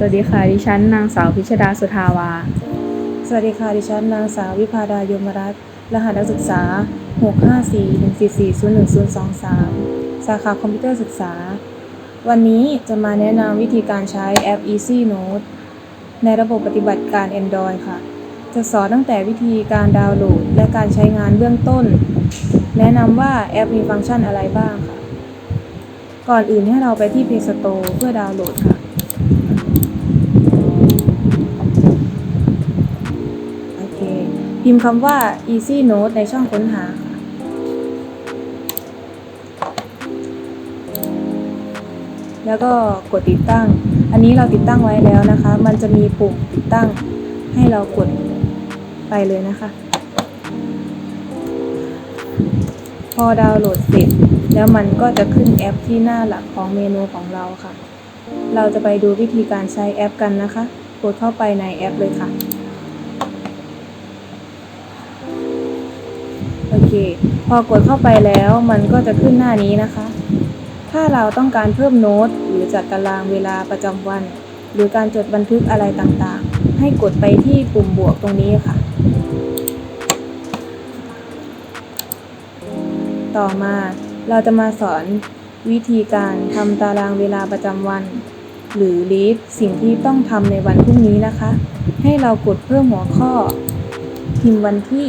สวัสดีค่ะ ดิฉันนางสาวพิชดาสุธาวา สวัสดีค่ะ ดิฉันนางสาววิพาดายมรัตน์รหัสนักศึกษา 65414401023 สาขาคอมพิวเตอร์ศึกษา วันนี้จะมาแนะนำวิธีการใช้แอป Easy Note ในระบบปฏิบัติการ Android ค่ะ จะสอนตั้งแต่วิธีการดาวน์โหลด และการใช้งานเบื้องต้น แนะนำว่าแอปมีฟังก์ชันอะไรบ้างค่ะ ก่อนอื่นให้เราไปที่ Play Store เพื่อดาวน์โหลดค่ะ พิมพ์คำว่า easy note ในช่องค้นหาค่ะแล้วก็กดติดตั้ง อันนี้เราติดตั้งไว้แล้วนะคะ มันจะมีปุ่มติดตั้งให้เรากดไปเลยนะคะ พอดาวน์โหลดเสร็จ แล้วมันก็จะขึ้นแอปที่หน้าหลักของเมนูของเราค่ะ เราจะไปดูวิธีการใช้แอปกันนะคะ กดเข้าไปในแอปเลยค่ะ เค พอกดเข้าไปแล้วมันก็จะขึ้นหน้านี้นะคะ ถ้าเราต้องการเพิ่มโน้ต หรือจัดตารางเวลาประจำวัน หรือการจดบันทึกอะไรต่างๆ ให้กดไปที่ปุ่มบวกตรงนี้ค่ะ ต่อมาเราจะมาสอนวิธีการทำตารางเวลาประจำวัน หรือลิสต์สิ่งที่ต้องทำในวันพรุ่งนี้นะคะ ให้เรากดเพิ่มหัวข้อ พิมพ์วันที่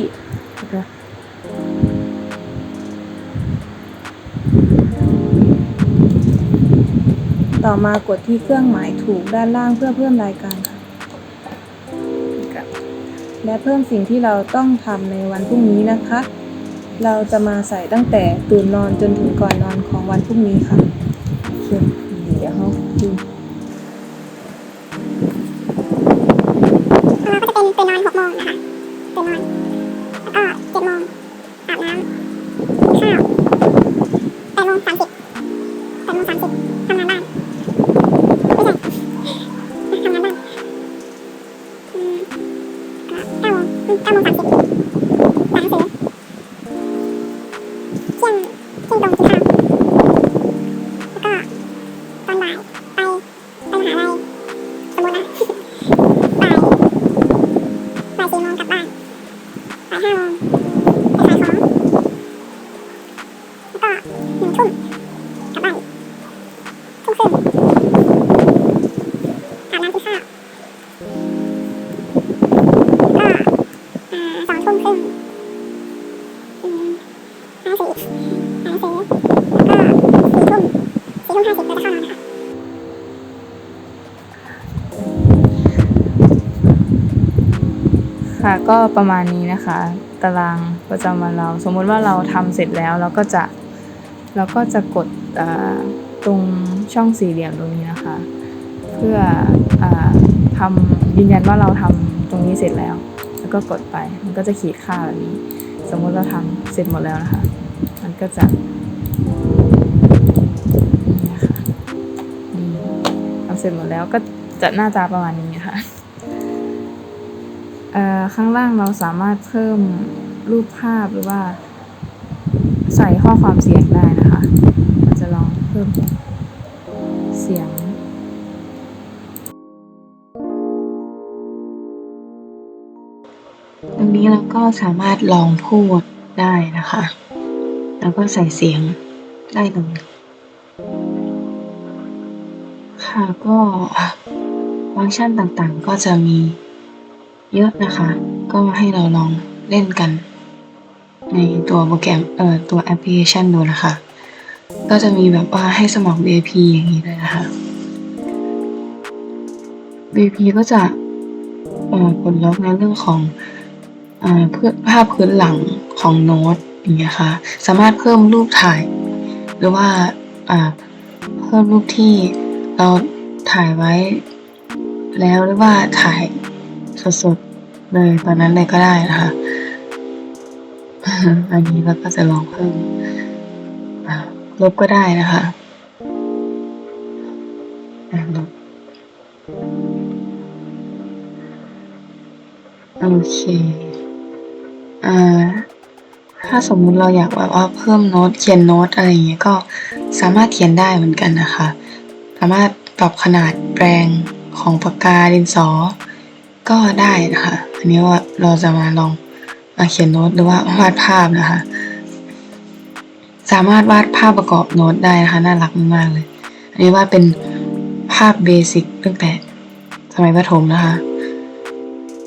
ต่อมากดที่เครื่องหมายถูกด้านล่างเพื่อเพิ่มรายการค่ะและเพิ่มสิ่งที่เราต้องทำในวันพรุ่งนี้นะคะ เราจะมาใส่ตั้งแต่ตื่นนอนจนถึงก่อนนอนของวันพรุ่งนี้ค่ะเคเดี๋ยวเขาดู ห้าโมงอืมเก้าโมงสามสิบอ่านหนังสือเที่ยงเที่ยงตรงกินข้าวแล้วก็ตอนบ่ายไปไปมหาลัยสมมตินะบ่ายบ่ายสี่โมงกลับบ้านบ่ายห้าโมงไปขายของแล้วก็หนึ่งทุ่ม ค่ะก็ประมาณนี้นะคะ ตารางประจำวันเรา สมมุติว่าเราทำเสร็จแล้วเราก็จะเราก็จะกดตรงช่องสี่เหลี่ยมตรงนี้นะคะ เพื่ออทำยืนยันว่าเราทำตรงนี้เสร็จแล้ว แล้วก็กดไปมันก็จะขีดค่าแบบนี้ สมมุติเราทำเสร็จหมดแล้วนะคะ มันก็จะนี่นะคะนี่ทำเสร็จหมดแล้วก็จะหน้าตาประมาณนี้ ข้างล่างเราสามารถเพิ่มรูปภาพหรือว่า ใส่ข้อความเสียงได้นะคะเราจะลองเพิ่มเสียงตรงนี้เราก็สามารถลองพูดได้นะคะ แล้วก็ใส่เสียงได้ตรงนี้ ค่ะก็ฟังก์ชันต่างๆก็จะมี เยอะนะคะ ก็ให้เราลองเล่นกัน ในตัวโปรแกรมเอ่อตัวแอปพลิเคชันดูนะคะ ก็จะมีแบบว่าให้สมัคร VIP อย่างนี้เลยนะคะ VIP ก็จะเอ่อปลดล็อกในเรื่องของอ่าเพื่อภาพพื้นหลังของโน้ตอย่างเงี้ยค่ะ สามารถเพิ่มรูปถ่าย หรือว่าอ่าเพิ่มรูปที่เราถ่ายไว้แล้วหรือว่าถ่าย สดๆเลยตอนนั้นเลยก็ได้นะคะ อันนี้เราก็จะลองเพิ่มลบก็ได้นะคะลบโอเคอ่าถ้าสมมุติเราอยากแบบว่าเพิ่มโน้ตเขียนโน้ตอะไรอย่างเงี้ยก็สามารถเขียนได้เหมือนกันนะคะ สามารถปรับขนาดแปลงของปากกาดินสอ ก็ได้นะคะอันนี้ว่าเราจะมาลองมาเขียนโน้ตหรือว่าวาดภาพนะคะ สามารถวาดภาพประกอบโน้ตได้นะคะน่ารักมากๆเลย อันนี้ว่าเป็นภาพเบสิกตั้งแต่สมัยประถมนะคะ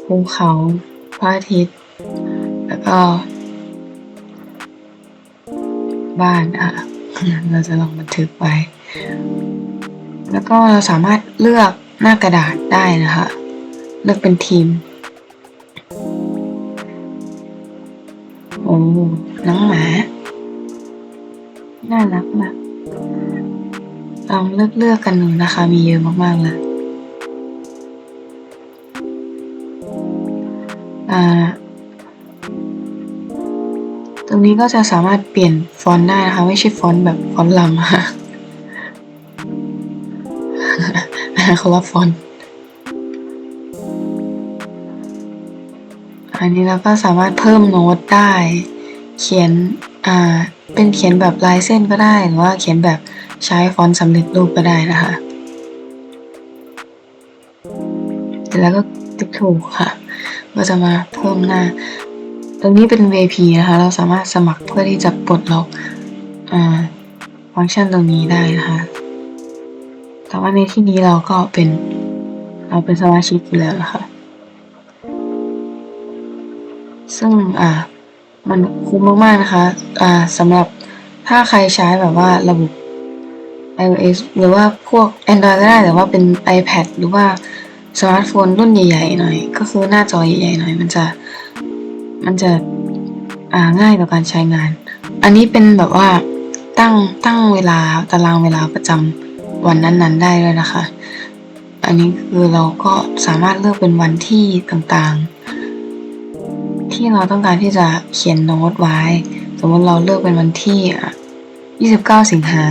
ภูเขาพระอาทิตย์ แล้วก็ บ้านอะเราจะลองบันทึกไว้ แล้วก็เราสามารถเลือกหน้ากระดาษได้นะคะ เลือกเป็นทีม โอ้ น้องหมา น่ารักมากลองเลือกเลือกกันดูนะคะ มีเยอะมากๆเลยอ่าตรงนี้ก็จะสามารถเปลี่ยนฟอนต์ได้นะคะ ไม่ใช่ฟอนต์แบบฟอนต์ลำค่ะคนละฟอนต์ อันนี้เราก็สามารถเพิ่มโน้ตได้ เขียนอ่าเป็นเขียนแบบลายเส้นก็ได้ หรือว่าเขียนแบบใช้ฟอนต์สำเร็จรูปก็ได้นะคะเสร็จแล้วก็ติ๊กถูกค่ะ ก็จะมาเพิ่มหน้า ตรงนี้เป็น VP นะคะ เราสามารถสมัครเพื่อที่จะปลดล็อกอ่าฟังก์ชันตรงนี้ได้นะคะ แต่ว่าในที่นี้เราก็เป็น เราเป็นสมาชิกอยู่แล้วนะคะ ซึ่งอ่ามันคุ้มมากๆนะคะอ่าสำหรับถ้าใครใช้แบบว่าระบบ iOS หรือว่าพวก Android ก็ได้แต่ว่าเป็น iPad หรือว่าสมาร์ทโฟนรุ่นใหญ่ๆหน่อย ก็คือหน้าจอใหญ่ๆหน่อยมันจะมันจะอ่าง่ายต่อการใช้งาน อันนี้เป็นแบบว่าตั้งตั้งเวลาตารางเวลาประจำวันนั้นๆ ได้ด้วยนะคะ อันนี้คือเราก็สามารถเลือกเป็นวันที่ต่างๆ ที่เราต้องการที่จะเขียนโน้ตไว้ สมมติเราเลือกเป็นวันที่อะ29 สิงหา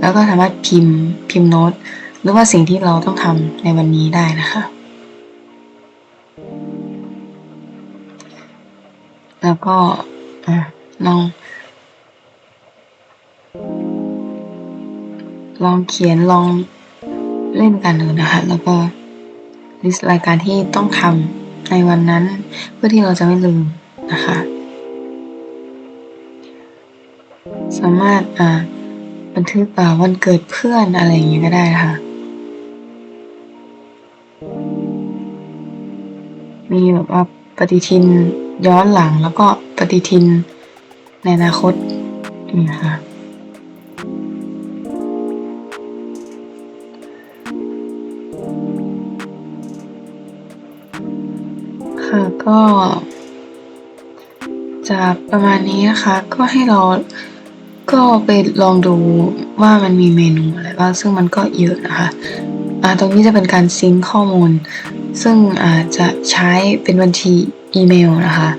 แล้วก็สามารถพิมพ์พิมพ์โน้ต หรือว่าสิ่งที่เราต้องทำในวันนี้ได้นะคะ แล้วก็อลอง ลองเขียนลองเล่นกันดูนะคะ แล้วก็ลิสต์รายการที่ต้องทำ ในวันนั้นเพื่อที่เราจะไม่ลืมนะคะ สามารถอ่าบันทึกวันเกิดเพื่อนอะไรอย่างเงี้ยก็ได้นะคะมีแบบว่าปฏิทินย้อนหลังแล้วก็ปฏิทินในอนาคตนี่นะคะ ก็ จะประมาณนี้นะคะ ก็ให้เราก็ไปลองดูว่ามันมีเมนูอะไรบ้างซึ่งมันก็เยอะนะคะอ่าตรงนี้จะเป็นการซิงข้อมูล ซึ่งอาจจะใช้เป็นบัญชีอีเมลนะคะ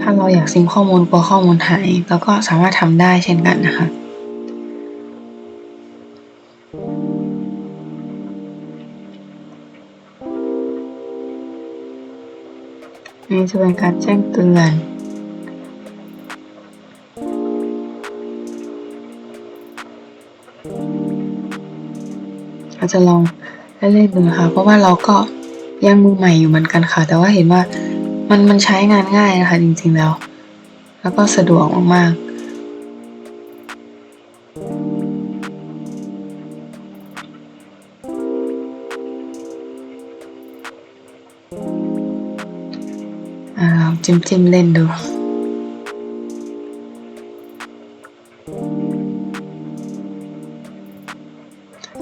ถ้าเราอยากซิงข้อมูลกลัวข้อมูลหายเราก็สามารถทำได้เช่นกันนะคะ นี่จะเป็นการแจ้งเตือน เราจะลองเล่นๆดูนะคะเพราะว่าเราก็ยังมือใหม่อยู่เหมือนกันค่ะ แต่ว่าเห็นว่ามันมันใช้งานง่ายนะคะจริงๆแล้ว แล้วก็สะดวกมากๆ ลองจิ้มจิ้มๆเล่นดู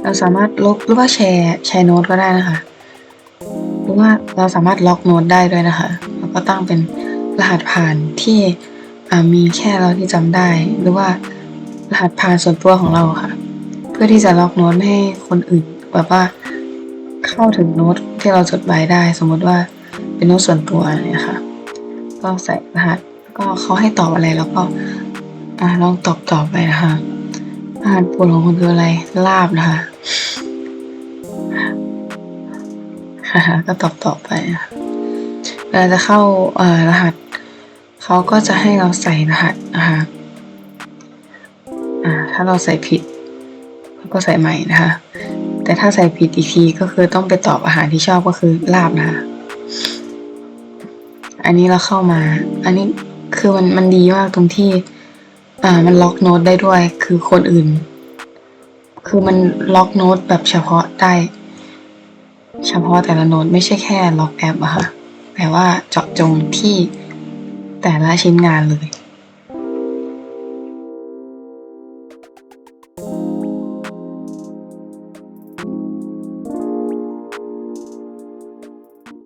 เราสามารถลบหรือว่าแชร์แชร์โน้ตก็ได้นะคะ หรือว่าเราสามารถล็อกโน้ตได้ด้วยนะคะ แล้วก็ตั้งเป็นรหัสผ่านที่มีแค่เราที่จำได้ หรือว่ารหัสผ่านส่วนตัวของเราค่ะ เพื่อที่จะล็อกโน้ตให้คนอื่นแบบว่าเข้าถึงโน้ตที่เราจดไว้ได้ สมมติว่าเป็นโน้ตส่วนตัวเนี่ยค่ะ ก็ใส่รหัสก็เขาให้ตอบอะไรแล้วก็อ่าลองตอบตอบไปนะคะอาหารโปรดของคุณคืออะไรลาบนะคะค่ะก็ตอบตอบไปเวลาจะเข้าเอ่อรหัสเขาก็จะให้เราใส่รหัสนะคะอ่าถ้าเราใส่ผิดเราก็ใส่ใหม่นะคะ แต่ถ้าใส่ผิดอีกทีก็คือต้องไปตอบอาหารที่ชอบก็คือลาบนะคะ อันนี้เราเข้ามา อันนี้คือมันมันดีมากตรงที่ อ่ามันล็อกโน้ตได้ด้วย คือคนอื่น คือมันล็อกโน้ตแบบเฉพาะได้ เฉพาะแต่ละโน้ตไม่ใช่แค่ล็อกแอปอะค่ะแต่ว่าเจาะจงที่แต่ละชิ้นงานเลย